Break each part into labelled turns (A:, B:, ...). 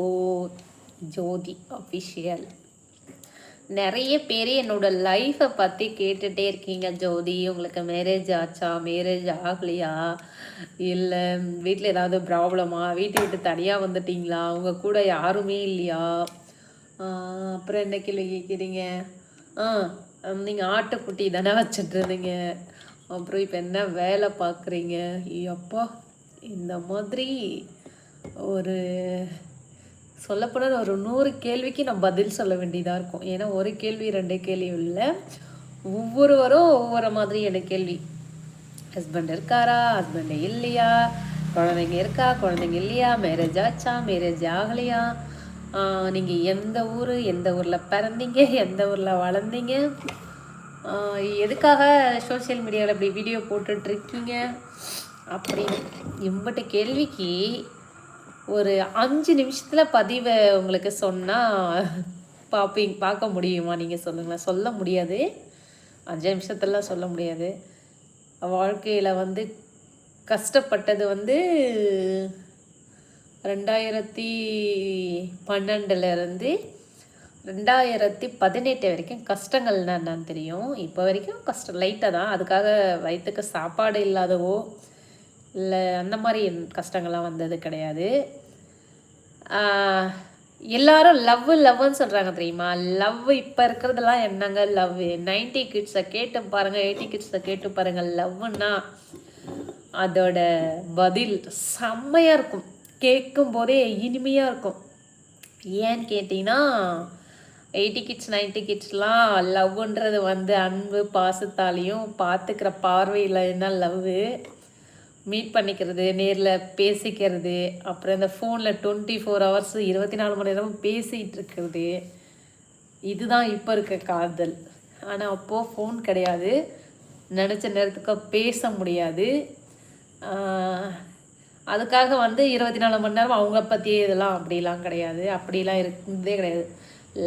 A: Joe ஜோதி official நிறைய பேர் என்னோட லைஃப்பை பற்றி கேட்டுகிட்டே இருக்கீங்க ஜோதி. உங்களுக்கு மேரேஜ் ஆச்சா? மேரேஜ் ஆகலையா? இல்லை வீட்டில் ஏதாவது ப்ராப்ளமா வீட்டை விட்டு தனியாக வந்துட்டிங்களா? உங்கள் கூட யாருமே இல்லையா? அப்புறம் என்ன கேள்வி கேட்குறீங்க? ஆ நீங்கள் ஆட்டுக்குட்டி தானே வச்சுட்ருந்தீங்க அப்புறம் இப்போ என்ன வேலை பார்க்குறீங்க? அப்பா இந்த மாதிரி ஒரு சொல்லப்போனால் ஒரு நூறு கேள்விக்கு நான் பதில் சொல்ல வேண்டியதாக இருக்கும். ஏன்னா ஒரு கேள்வி ரெண்டு கேள்வி இல்லை. ஒவ்வொருவரும் ஒவ்வொரு மாதிரி எனக்கு கேள்வி. ஹஸ்பண்ட் இருக்காரா? ஹஸ்பண்ட் இல்லையா? குழந்தைங்க இருக்கா? குழந்தைங்க இல்லையா? மேரேஜ் ஆச்சா? மேரேஜ் ஆகலையா? நீங்கள் எந்த ஊர்? எந்த ஊரில் பிறந்தீங்க? எந்த ஊரில் வளர்ந்தீங்க? ஆஹ் எதுக்காக சோஷியல் மீடியாவில் இப்படி வீடியோ போட்டுட்ருக்கீங்க அப்படின்னு இம்பட்ட கேள்விக்கு ஒரு அஞ்சு நிமிஷத்தில் பதிவை உங்களுக்கு சொன்னால் பார்ப்பீங்க பார்க்க முடியுமா? நீங்கள் சொல்லுங்களேன். சொல்ல முடியாது. அஞ்சு நிமிஷத்துலலாம் சொல்ல முடியாது. வாழ்க்கையில் வந்து கஷ்டப்பட்டது வந்து ரெண்டாயிரத்தி பன்னெண்டுலேருந்து ரெண்டாயிரத்தி பதினெட்டு வரைக்கும் கஷ்டங்கள்னா என்னன்னு தெரியும். இப்போ வரைக்கும் கஷ்டம் லைட்டாக தான். அதுக்காக வயிற்றுக்கு சாப்பாடு இல்லாதவோ இல்லை அந்த மாதிரி கஷ்டங்கள்லாம் வந்தது கிடையாது. எல்லாரும் லவ் லவ்னு சொல்கிறாங்க தெரியுமா? லவ் இப்போ இருக்கிறதெல்லாம் என்னங்க லவ் நைன்டி கிட்ஸை கேட்டு பாருங்கள் எயிட்டி கிட்ஸை கேட்டு பாருங்கள் லவ்னா அதோட பதில் செம்மையாக இருக்கும். கேட்கும் போதே இனிமையாக இருக்கும். ஏன்னு கேட்டிங்கன்னா எயிட்டி கிட்ஸ் நைன்டி கிட்ஸ்லாம் லவ்ன்றது வந்து அன்பு பாசத்தாலையும் பார்த்துக்கிற பார்வையில் என்ன லவ்வு மீட் பண்ணிக்கிறது நேரில் பேசிக்கிறது அப்புறம் இந்த ஃபோனில் டுவெண்ட்டி ஃபோர் ஹவர்ஸ் இருபத்தி நாலு மணி நேரமும் பேசிகிட்டு இருக்கிறது இதுதான் இப்போ இருக்க காதல். ஆனால் அப்போது ஃபோன் கிடையாது. நினச்ச நேரத்துக்கு பேச முடியாது. அதுக்காக வந்து இருபத்தி நாலு மணி நேரம் அவங்கள பற்றியே இதெல்லாம் அப்படிலாம் கிடையாது. அப்படிலாம் இருந்ததே கிடையாது.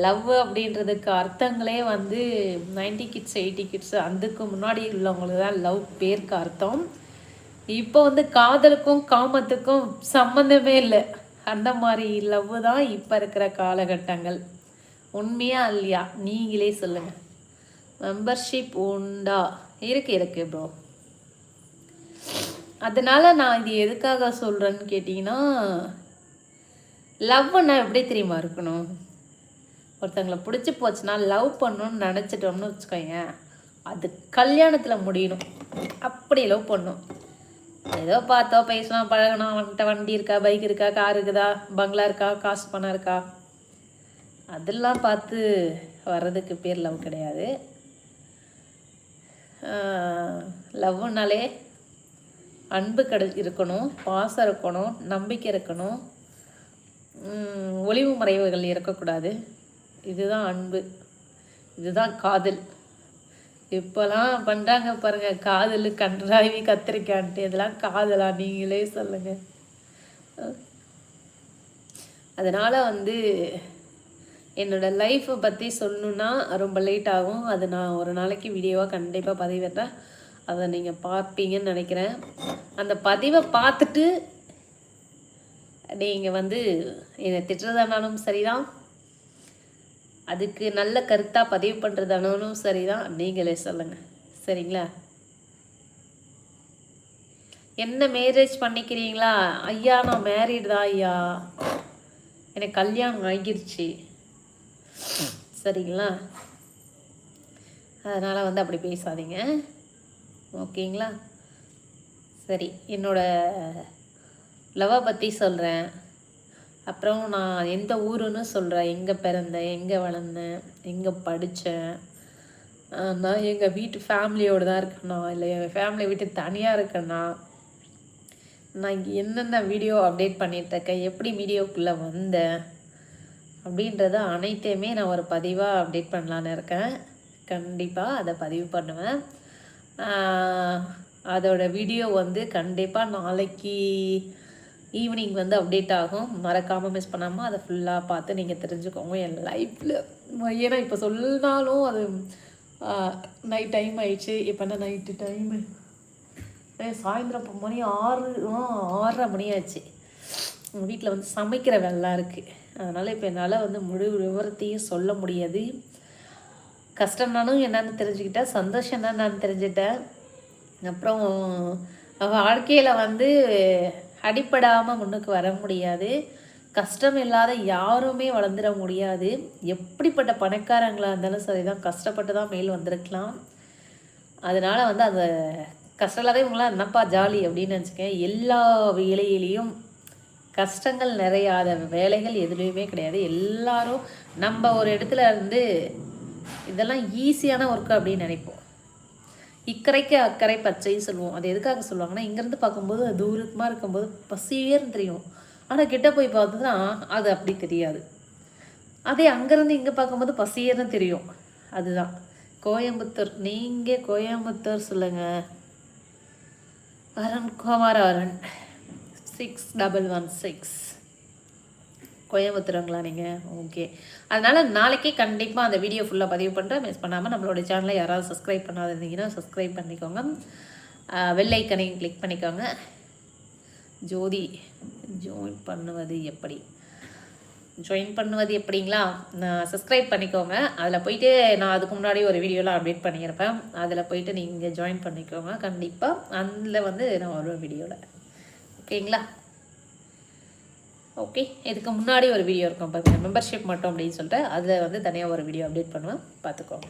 A: லவ் அப்படின்றதுக்கு அர்த்தங்களே வந்து நைன்டி கிட்ஸ் எயிட்டி கிட்ஸ் அதுக்கு முன்னாடி உள்ளவங்களுக்கு தான் லவ் பேருக்கு அர்த்தம். இப்போ வந்து காதலுக்கும் காமத்துக்கும் சம்மந்தமே இல்லை. அந்த மாதிரி லவ் தான் இப்போ இருக்கிற காலகட்டங்கள். உண்மையா இல்லையா? நீங்களே சொல்லுங்கள் மெம்பர்ஷிப் உண்டா? இருக்கு இருக்கு ப்ரோ அதனால நான் இது எதுக்காக சொல்கிறேன்னு கேட்டிங்கன்னா லவ்னா எப்படி தெரியுமா இருக்கணும்? ஒருத்தங்களை பிடிச்சி போச்சுன்னா லவ் பண்ணணும்னு நினச்சிட்டோம்னு வச்சுக்கோங்க அது கல்யாணத்தில் முடியணும். அப்படி லவ் பண்ணும் ஏதோ பார்த்தோ பேசலாம் பழகணும் அவன்கிட்ட வண்டி இருக்கா பைக் இருக்கா கார் இருக்குதா பங்களா இருக்கா காசு பணம் இருக்கா? அதெல்லாம் பார்த்து வர்றதுக்கு பேர் லவ் கிடையாது. லவ்னாலே அன்பு கடு இருக்கணும் பாசம் இருக்கணும் நம்பிக்கை இருக்கணும். ஒளிவு மறைவுகள் இருக்கக்கூடாது. இதுதான் அன்பு. இதுதான் காதல். இப்போலாம் பண்ணுறாங்க பாருங்க காதல் கன்றாவி கத்திரிக்கான்ட்டு. இதெல்லாம் காதலா? நீங்களே சொல்லுங்க. அதனால் வந்து என்னோட லைஃப்பை பற்றி சொல்லணுன்னா ரொம்ப லேட் ஆகும். அது நான் ஒரு நாளைக்கு வீடியோவாக கண்டிப்பாக பதிவிடுறேன். அதை நீங்கள் பார்ப்பீங்கன்னு நினைக்கிறேன். அந்த பதிவை பார்த்துட்டு நீங்கள் வந்து என்னை திட்டுறதானாலும் சரிதான். அதுக்கு நல்ல கருத்தாக பதிவு பண்ணுறதானாலும் சரிதான். நீங்களே சொல்லுங்கள் சரிங்களா? என்ன மேரேஜ் பண்ணிக்கிறீங்களா? ஐயா நான் மேரீடு தான் ஐயா. எனக்கு கல்யாணம் ஆகிருச்சு. சரிங்களா? அதனால் வந்து அப்படி பேசாதீங்க. ஓகேங்களா? சரி என்னோட லவ்வை பற்றி சொல்கிறேன் அப்புறம் நான் எந்த ஊருன்னு சொல்கிறேன் எங்கே பிறந்தேன் எங்கே வளர்ந்தேன் எங்கே படித்தேன் நான் எங்கள் வீட்டு ஃபேமிலியோடு தான் இருக்கேனா இல்லை என் ஃபேமிலியை விட்டு தனியாக இருக்கேனா நான் என்னென்ன வீடியோ அப்டேட் பண்ணிட்டுருக்கேன் எப்படி வீடியோக்குள்ளே வந்தேன் அப்படின்றத அனைத்தையுமே நான் ஒரு பதிவாக அப்டேட் பண்ணலான்னு இருக்கேன். கண்டிப்பாக அதை பதிவு பண்ணுவேன். அதோடய அதோட வீடியோ வந்து கண்டிப்பாக நாளைக்கு ஈவினிங் வந்து அப்டேட் ஆகும். மறக்காமல் மிஸ் பண்ணாமல் அதை ஃபுல்லாக பார்த்து நீங்கள் தெரிஞ்சுக்கோங்க என் லைஃப்பில் ஏன்னா இப்போ சொன்னாலும் அது நைட் டைம் ஆயிடுச்சு. இப்போன்னா நைட்டு டைமு சாயந்தரம் மணி ஆறு ஆ ஆறரை மணி ஆச்சு. வீட்டில் வந்து சமைக்கிற வேலைலாம் இருக்குது அதனால் இப்போ என்னால் வந்து முழு விவரத்தையும் சொல்ல முடியாது. கஷ்டம்னாலும் என்னன்னு தெரிஞ்சுக்கிட்டேன். சந்தோஷம் என்னன்னு தெரிஞ்சுக்கிட்டேன் அப்புறம் வாழ்க்கையில் வந்து அடிப்படாமல் முன்னுக்கு வர முடியாது. கஷ்டம் இல்லாத யாருமே வளர்ந்துட முடியாது. எப்படிப்பட்ட பணக்காரங்களாக இருந்தாலும் சரி தான் கஷ்டப்பட்டு தான் மேல் வந்திருக்கலாம். அதனால் வந்து அந்த கஷ்டம் இல்லாத இவங்களாம் என்னப்பா ஜாலி அப்படின்னு நினச்சிக்கேன். எல்லா வேலையிலையும் கஷ்டங்கள் நிறையாத வேலைகள் எதுலேயுமே கிடையாது. எல்லாரும் நம்ம ஒரு இடத்துல இருந்து இதெல்லாம் ஈஸியான ஒர்க்கு அப்படின்னு நினைப்போம். இக்கரைக்கு அக்கறை பச்சைன்னு சொல்லுவோம். அது எதுக்காக சொல்லுவாங்கன்னா இங்கேருந்து பார்க்கும்போது அது தூரமாக இருக்கும்போது பசியேன்னு தெரியும். ஆனால் கிட்ட போய் பார்த்ததுன்னா அது அப்படி தெரியாது. அதே அங்கேருந்து இங்கே பார்க்கும்போது பசியேன்னு தெரியும். அதுதான். கோயம்புத்தூர். நீங்கள் கோயம்புத்தூர் சொல்லுங்கள் Aran Kumar Aran. Six double one six கோயம்புத்தூருங்களா நீங்கள் ஓகே அதனால் நாளைக்கே கண்டிப்பாக அந்த வீடியோ ஃபுல்லாக பதிவு பண்ணுறேன் மிஸ் பண்ணாமல் நம்மளோட சேனலை யாராவது சப்ஸ்கிரைப் பண்ணாத இருந்தீங்கன்னா சப்ஸ்கிரைப் பண்ணிக்கோங்க வெள்ளைக்கனையும் கிளிக் பண்ணிக்கோங்க. ஜோதி ஜாயின் பண்ணுவது எப்படி? ஜாயின் பண்ணுவது எப்படிங்களா? நான் சப்ஸ்கிரைப் பண்ணிக்கோங்க. அதில் போயிட்டு நான் அதுக்கு முன்னாடி ஒரு வீடியோலாம் அப்டேட் பண்ணியிருப்பேன். அதில் போயிட்டு நீங்கள் ஜாயின் பண்ணிக்கோங்க. கண்டிப்பாக அதில் வந்து நான் வருவேன் வீடியோவில் ஓகேங்களா ஓகே இதுக்கு முன்னாடி ஒரு வீடியோ இருக்கும் பார்த்தீங்கன்னா மெம்பர்ஷிப் மட்டும் அப்படின்னு சொல்லிட்டு அதில் வந்து தனியாக ஒரு வீடியோ அப்டேட் பண்ணுவேன். பார்த்துக்கோங்க.